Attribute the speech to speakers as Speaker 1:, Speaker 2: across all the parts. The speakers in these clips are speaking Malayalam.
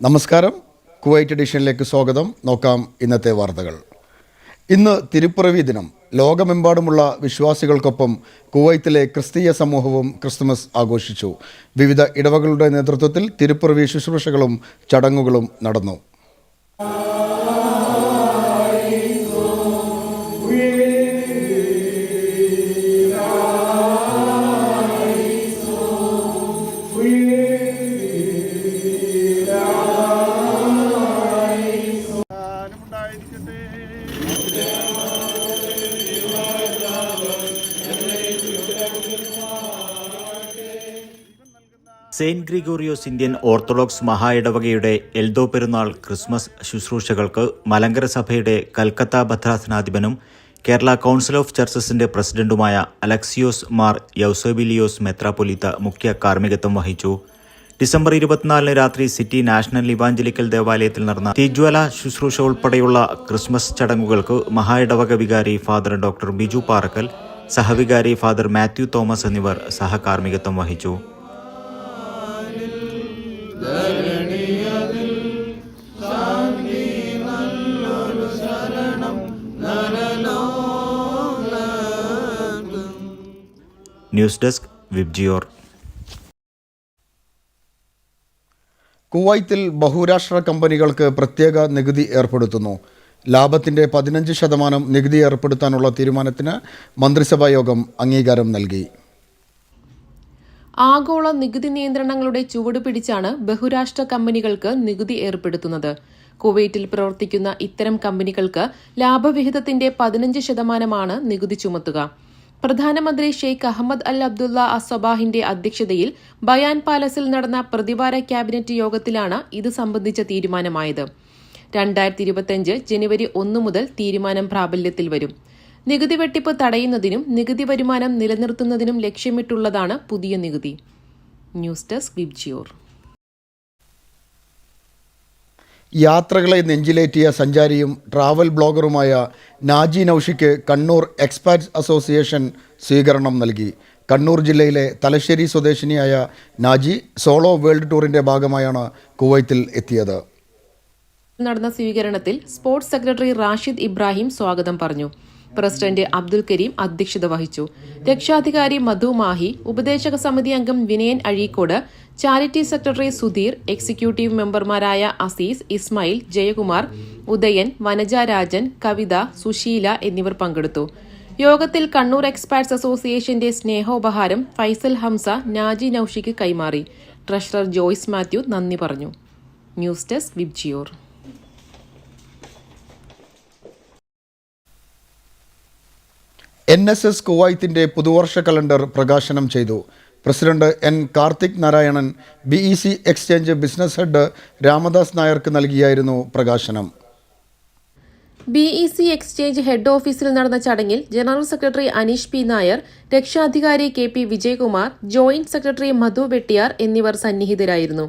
Speaker 1: നമസ്കാരം. കുവൈറ്റ് എഡിഷനിലേക്ക് സ്വാഗതം. നോക്കാം ഇന്നത്തെ വാർത്തകൾ. ഇന്ന് തിരുപ്പിറവി ദിനം. ലോകമെമ്പാടുമുള്ള വിശ്വാസികൾക്കൊപ്പം കുവൈത്തിലെ ക്രിസ്തീയ സമൂഹവും ക്രിസ്തുമസ് ആഘോഷിച്ചു. വിവിധ ഇടവകളുടെ നേതൃത്വത്തിൽ തിരുപ്പിറവി ശുശ്രൂഷകളും ചടങ്ങുകളും നടന്നു.
Speaker 2: സെയിന്റ് ഗ്രിഗോറിയോസ് ഇന്ത്യൻ ഓർത്തഡോക്സ് മഹായിടവകയുടെ എൽദോ പെരുന്നാൾ ക്രിസ്മസ് ശുശ്രൂഷകൾക്ക് മലങ്കര സഭയുടെ കൽക്കത്ത ഭദ്രാസനാധിപനും കേരള കൗൺസിൽ ഓഫ് ചർച്ചസിന്റെ പ്രസിഡന്റുമായ അലക്സിയോസ് മാർ യൗസോബിലിയോസ് മെത്രാപൊലിത്ത മുഖ്യ കാർമ്മികത്വം വഹിച്ചു. ഡിസംബർ ഇരുപത്തിനാലിന് രാത്രി സിറ്റി നാഷണൽ ഇവാഞ്ചലിക്കൽ ദേവാലയത്തിൽ നടന്ന തീജ്വല ശുശ്രൂഷ ഉൾപ്പെടെയുള്ള ക്രിസ്മസ് ചടങ്ങുകൾക്ക് മഹായിടവക വികാരി ഫാദർ ഡോക്ടർ ബിജു പാറക്കൽ സഹവികാരി ഫാദർ മാത്യു തോമസ് എന്നിവർ സഹകാർമ്മികത്വം വഹിച്ചു. News desk Vibgyor.
Speaker 1: കുവൈത്തിൽ ബഹുരാഷ്ട്ര കമ്പനികൾക്ക് പ്രത്യേക നികുതി ഏർപ്പെടുത്തുന്നു. ലാഭത്തിന്റെ പതിനഞ്ച് ശതമാനം നികുതി ഏർപ്പെടുത്താനുള്ള തീരുമാനത്തിന് മന്ത്രിസഭാ യോഗം അംഗീകാരം നൽകി.
Speaker 3: ആഗോള നികുതി നിയന്ത്രണങ്ങളുടെ ചുവട് പിടിച്ചാണ് ബഹുരാഷ്ട്ര കമ്പനികൾക്ക് നികുതി ഏർപ്പെടുത്തുന്നത്. കുവൈറ്റിൽ പ്രവർത്തിക്കുന്ന ഇത്തരം കമ്പനികൾക്ക് ലാഭവിഹിതത്തിന്റെ പതിനഞ്ച് ശതമാനമാണ് നികുതി ചുമത്തുക. പ്രധാനമന്ത്രി ഷെയ്ഖ് അഹമ്മദ് അൽ അബ്ദുള്ള അസബാഹിന്റെ അധ്യക്ഷതയിൽ ബയാൻ പാലസിൽ നടന്ന പ്രതിവാര ക്യാബിനറ്റ് യോഗത്തിലാണ് ഇത് സംബന്ധിച്ച തീരുമാനമായത്. രണ്ടായിരത്തി ഇരുപത്തിയഞ്ച് ജനുവരി ഒന്ന് മുതൽ തീരുമാനം പ്രാബല്യത്തിൽ വരും. നികുതി വെട്ടിപ്പ് തടയുന്നതിനും നികുതി വരുമാനം നിലനിർത്തുന്നതിനും ലക്ഷ്യമിട്ടുള്ളതാണ് പുതിയ നികുതി. News desk Vibgyor.
Speaker 1: യാത്രകളെ നെഞ്ചിലേറ്റിയ സഞ്ചാരിയും ട്രാവൽ ബ്ലോഗറുമായ നാജി നൌഷിക്ക് കണ്ണൂർ എക്സ്പാറ്റ്സ് അസോസിയേഷൻ സ്വീകരണം നൽകി. കണ്ണൂർ ജില്ലയിലെ തലശ്ശേരി സ്വദേശിനിയായ നാജി സോളോ വേൾഡ് ടൂറിന്റെ ഭാഗമായാണ് കുവൈത്തിൽ എത്തിയത്.
Speaker 3: നടന്ന സ്വീകരണത്തിൽ സ്പോർട്സ് സെക്രട്ടറി റാഷിദ് ഇബ്രാഹിം സ്വാഗതം പറഞ്ഞു. പ്രസിഡന്റ് അബ്ദുൽ കരീം അധ്യക്ഷത വഹിച്ചു. രക്ഷാധികാരി മധു മാഹി ഉപദേശക സമിതി അംഗം Vinayan Azhikode charity secretary Sudheer executive മെമ്പർമാരായ അസീസ് ഇസ്മായിൽ ജയകുമാർ ഉദയൻ വനജ രാജൻ കവിത സുശീല എന്നിവർ പങ്കെടുത്തു. യോഗത്തിൽ കണ്ണൂർ എക്സ്പാർട്സ് അസോസിയേഷന്റെ സ്നേഹോപഹാരം ഫൈസൽ ഹംസ നാജി നൌഷിക്ക് കൈമാറി. ട്രഷറർ ജോയ്സ് മാത്യു നന്ദി പറഞ്ഞു. News desk Vibgyor.
Speaker 1: N S S കുവൈത്തിന്റെ പുതുവർഷ കലണ്ടർ പ്രകാശനം ചെയ്തു. President N Karthik Narayanan B E C exchange business head Ramdas നായർക്ക് നൽകിയായിരുന്നു പ്രകാശനം.
Speaker 3: B E C exchange head ഓഫീസിൽ നടന്ന ചടങ്ങിൽ general secretary Aneesh P Nair രക്ഷാധികാരി K P Vijayakumar joint secretary Madhu Vettiyar എന്നിവർ സന്നിഹിതരായിരുന്നു.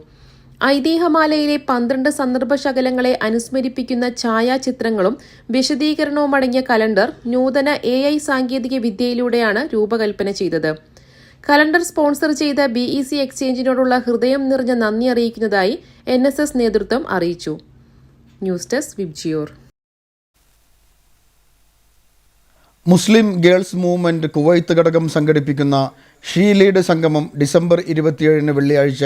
Speaker 3: ഐതിഹ്യമാലയിലെ പന്ത്രണ്ട് സന്ദർഭശകലങ്ങളെ അനുസ്മരിപ്പിക്കുന്ന ഛായാചിത്രങ്ങളും വിശദീകരണവും അടങ്ങിയ കലണ്ടർ നൂതന എ ഐ സാങ്കേതിക വിദ്യയിലൂടെയാണ് രൂപകൽപ്പന ചെയ്തത്. കലണ്ടർ സ്പോൺസർ ചെയ്ത ബി ഇ സി എക്സ്ചേഞ്ചിനോടുള്ള ഹൃദയം നിറഞ്ഞ നന്ദി അറിയിക്കുന്നതായി എൻ എസ് എസ് നേതൃത്വം അറിയിച്ചു. News desk Vibgyor
Speaker 1: Muslim girls movement Kuwait ഘടകം സംഘടിപ്പിക്കുന്ന ഷീ ലീഡ് സംഗമം ഡിസംബർ ഇരുപത്തിയേഴിന് വെള്ളിയാഴ്ച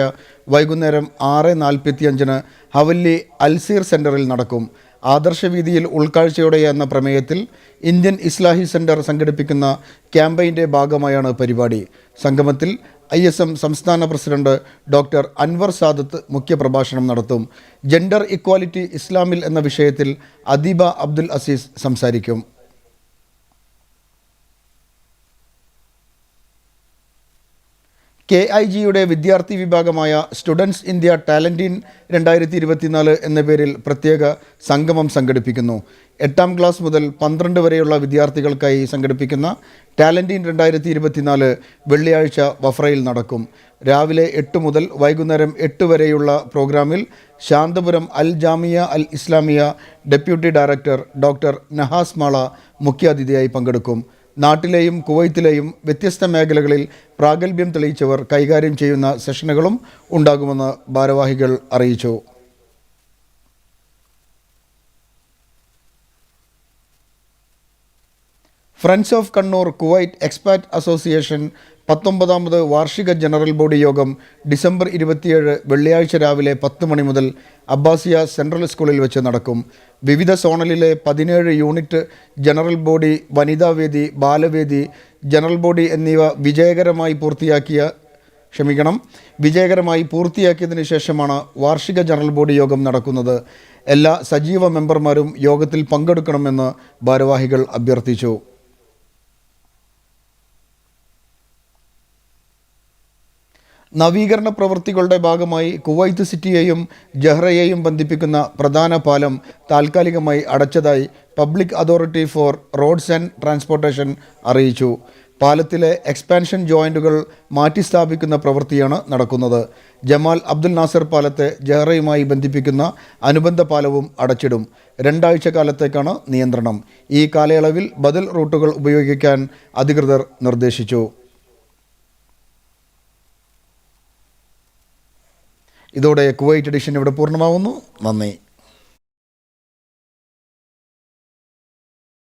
Speaker 1: വൈകുന്നേരം ആറ് നാൽപ്പത്തിയഞ്ചിന് ഹവല്ലി അൽസീർ സെന്ററിൽ നടക്കും. ആദർശവീതിയിൽ ഉൾക്കാഴ്ചയോടെ എന്ന പ്രമേയത്തിൽ ഇന്ത്യൻ ഇസ്ലാഹി സെന്റർ സംഘടിപ്പിക്കുന്ന ക്യാമ്പയിന്റെ ഭാഗമായാണ് പരിപാടി. സംഗമത്തിൽ ഐ എസ് എം സംസ്ഥാന പ്രസിഡന്റ് ഡോക്ടർ അൻവർ സാദത്ത് മുഖ്യപ്രഭാഷണം നടത്തും. ജെൻഡർ ഇക്വാലിറ്റി ഇസ്ലാമിൽ എന്ന വിഷയത്തിൽ അദീബ അബ്ദുൽ അസീസ് സംസാരിക്കും. കെ ഐ ജിയുടെ വിദ്യാർത്ഥി വിഭാഗമായ സ്റ്റുഡൻസ് ഇന്ത്യ ടാലന്റീൻ രണ്ടായിരത്തി ഇരുപത്തിനാല് എന്ന പേരിൽ പ്രത്യേക സംഗമം സംഘടിപ്പിക്കുന്നു. എട്ടാം ക്ലാസ് മുതൽ പന്ത്രണ്ട് വരെയുള്ള വിദ്യാർത്ഥികൾക്കായി സംഘടിപ്പിക്കുന്ന ടാലന്റീൻ രണ്ടായിരത്തി ഇരുപത്തിനാല് വെള്ളിയാഴ്ച വഫ്രയിൽ നടക്കും. രാവിലെ എട്ട് മുതൽ വൈകുന്നേരം എട്ട് വരെയുള്ള പ്രോഗ്രാമിൽ Santhapuram Al Jamia Al Islamia deputy director doctor Nahas Mala മുഖ്യാതിഥിയായി പങ്കെടുക്കും. നാട്ടിലെയും കുവൈത്തിലെയും വ്യത്യസ്ത മേഖലകളിൽ പ്രാഗൽഭ്യം തെളിയിച്ചവർ കൈകാര്യം ചെയ്യുന്ന സെഷനുകളും ഉണ്ടാകുമെന്ന് ഭാരവാഹികൾ അറിയിച്ചു. Friends of Kannur Kuwait expat association പത്തൊമ്പതാമത് വാർഷിക ജനറൽ ബോഡി യോഗം ഡിസംബർ ഇരുപത്തിയേഴ് വെള്ളിയാഴ്ച രാവിലെ പത്ത് മണി മുതൽ അബ്ബാസിയ സെൻട്രൽ സ്കൂളിൽ വെച്ച് നടക്കും. വിവിധ സോണലിലെ പതിനേഴ് യൂണിറ്റ് ജനറൽ ബോഡി വനിതാവേദി ബാലവേദി ജനറൽ ബോഡി എന്നിവ വിജയകരമായി പൂർത്തിയാക്കിയ ക്ഷമിക്കണം വിജയകരമായി പൂർത്തിയാക്കിയതിനു ശേഷമാണ് വാർഷിക ജനറൽ ബോഡി യോഗം നടക്കുന്നത്. എല്ലാ സജീവ മെമ്പർമാരും യോഗത്തിൽ പങ്കെടുക്കണമെന്ന് ഭാരവാഹികൾ അഭ്യർത്ഥിച്ചു. നവീകരണ പ്രവൃത്തികളുടെ ഭാഗമായി കുവൈത്ത് സിറ്റിയെയും ജഹ്റയെയും ബന്ധിപ്പിക്കുന്ന പ്രധാന പാലം താൽക്കാലികമായി അടച്ചതായി public authority for roads and transportation അറിയിച്ചു. പാലത്തിലെ എക്സ്പാൻഷൻ ജോയിന്റുകൾ മാറ്റിസ്ഥാപിക്കുന്ന പ്രവൃത്തിയാണ് നടക്കുന്നത്. ജമാൽ അബ്ദുൽ നാസർ പാലത്തെ ജഹ്റയുമായി ബന്ധിപ്പിക്കുന്ന അനുബന്ധ പാലവും അടച്ചിടും. രണ്ടാഴ്ച കാലത്തേക്കാണ് നിയന്ത്രണം. ഈ കാലയളവിൽ ബദൽ റൂട്ടുകൾ ഉപയോഗിക്കാൻ അധികൃതർ നിർദ്ദേശിച്ചു. ഇതോടെ കുവൈറ്റ് എഡിഷൻ ഇവിടെ പൂർണമാവുന്നു. നന്ദി.